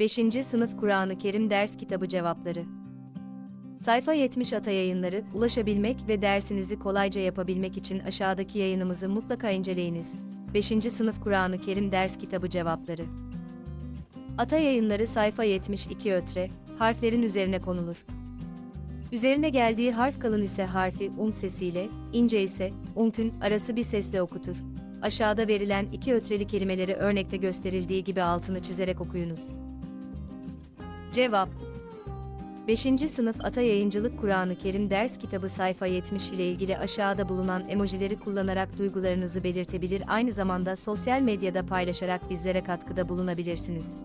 5. Sınıf Kur'an-ı Kerim Ders Kitabı Cevapları Sayfa 70 Ata Yayınları, ulaşabilmek ve dersinizi kolayca yapabilmek için aşağıdaki yayınımızı mutlaka inceleyiniz. 5. Sınıf Kur'an-ı Kerim Ders Kitabı Cevapları Ata Yayınları sayfa 72 ötre, harflerin üzerine konulur. Üzerine geldiği harf kalın ise harfi um sesiyle, ince ise unkün arası bir sesle okutur. Aşağıda verilen iki ötreli kelimeleri örnekte gösterildiği gibi altını çizerek okuyunuz. Cevap 5. Sınıf Ata Yayıncılık Kur'an-ı Kerim Ders Kitabı sayfa 70 ile ilgili aşağıda bulunan emojileri kullanarak duygularınızı belirtebilir aynı zamanda sosyal medyada paylaşarak bizlere katkıda bulunabilirsiniz.